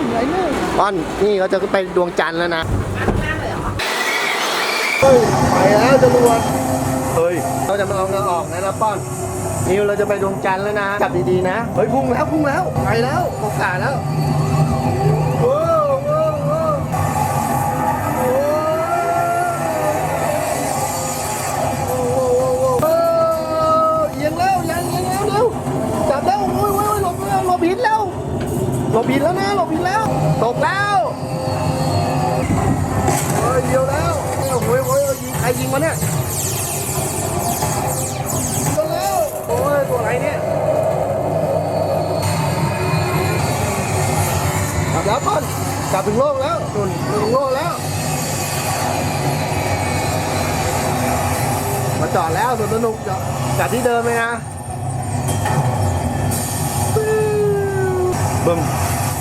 มไรหนึ่งป้อนนี่เขาจะไปดวงจันทร์แล้วนะนั่งเลยเหรอเฮ้ยไปแล้วจรวดเฮ้ยเราจะมาเอาเงาออกนะนะป้อนนิวเราจะไปดวงจันทร์แล้วนะจับดีๆนะเฮ้ยพุ่งแล้วพุ่งแล้วไปแล้วโอกาสแล้ว บหินแล้วนะหลบหินแล้ว ตกแล้วเฮ้ยเดียวแล้วโอ้โหโอ้ยยิงใครยิงมาเนี่ยก็แล้วโอ้ยตัวอะไรเนี่ยกลับแล้วป้อนกลับถึงโลกแล้วนุ่นถึงโลกแล้วมาจอดแล้วสวนสนุกจอดจัดที่เดิมเลยนะบึ้ม